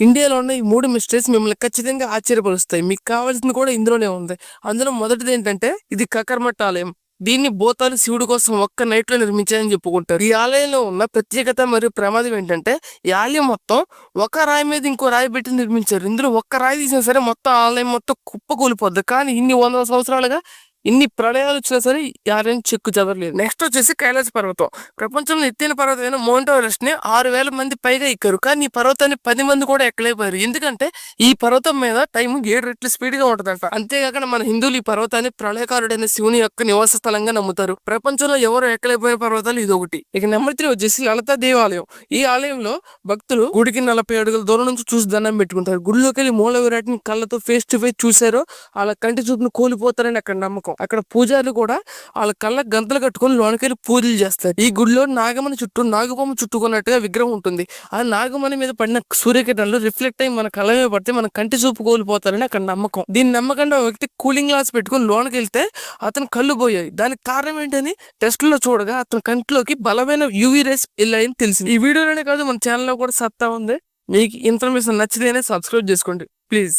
ఇండియాలో ఉన్న ఈ మూడు మిస్టరీస్ మిమ్మల్ని ఖచ్చితంగా ఆశ్చర్యపరుస్తాయి. మీకు కావాల్సింది కూడా ఇందులోనే ఉంది. అందులో మొదటిది ఏంటంటే ఇది కకర్మట్ ఆలయం. దీన్ని భూతాలు శివుడి కోసం ఒక్క నైట్లో నిర్మించారని చెప్పుకుంటారు. ఈ ఆలయంలో ఉన్న ప్రత్యేకత మరియు ప్రమాదం ఏంటంటే ఈ ఆలయం మొత్తం ఒక రాయి మీద ఇంకో రాయి పెట్టి నిర్మించారు. ఇందులో ఒక్క రాయి తీసినా సరే మొత్తం ఆలయం మొత్తం కుప్ప కూలిపోద్ది కానీ ఇన్ని వందల సంవత్సరాలుగా ఇన్ని ప్రళయాలు వచ్చినా సరే యారేం చెక్కు చెదరలేదు. నెక్స్ట్ వచ్చేసి కైలాస పర్వతం. ప్రపంచంలో ఎత్తైన పర్వతమైన మౌంట్ ఎవరెస్ట్ని ఆరు వేల మంది పైగా ఎక్కారు. కానీ ఈ పర్వతాన్ని పది మంది కూడా ఎక్కలేకపోయారు. ఎందుకంటే ఈ పర్వతం మీద టైం ఏడు రెట్లు స్పీడ్గా ఉంటదంట మన హిందువులు ఈ పర్వతాన్ని ప్రళయకారుడైన శివుని యొక్క నివాస స్థలంగా నమ్ముతారు. ప్రపంచంలో ఎవరు ఎక్కలేకపోయిన పర్వతాలు ఇది ఒకటి ఇక నెంబర్ త్రీ వచ్చేసి లలితా దేవాలయం. ఈ ఆలయంలో భక్తులు గుడికి నలభై అడుగుల దూరం నుంచి చూసి దండం పెట్టుకుంటారు. గుడిలోకి వెళ్ళి మూల విరాటిని కళ్ళతో ఫేస్ టు ఫేస్ చూసారో వాళ్ళ కంటి చూపును కోల్పోతారని అక్కడ నమ్మకం. అక్కడ పూజారులు కూడా వాళ్ళ కళ్ళ గంతలు కట్టుకొని లోనకెళ్ళి పూజలు చేస్తారు. ఈ గుడిలో నాగమణి చుట్టూ నాగబొమ్మ చుట్టుకున్నట్టుగా విగ్రహం ఉంటుంది. ఆ నాగమణి మీద పడిన సూర్యకిరణాలు రిఫ్లెక్ట్ అయ్యి మన కళ్ళ మీద పడితే మన కంటి చూపు కోల్పోతారని అక్కడ నమ్మకం. దీన్ని నమ్మకంగా ఒక వ్యక్తి కూలింగ్ గ్లాస్ పెట్టుకొని లోనకి వెళ్తే అతను కళ్ళు పోయాయి. దానికి కారణం ఏంటని టెస్ట్లో చూడగా అతని కంటిలోకి బలమైన యూవీ రేస్ వెళ్ళాయని తెలిసింది. ఈ వీడియోలోనే కాదు మన ఛానల్లో కూడా సత్తా ఉంది. మీకు ఇన్ఫర్మేషన్ నచ్చితేనే సబ్స్క్రైబ్ చేసుకోండి. ప్లీజ్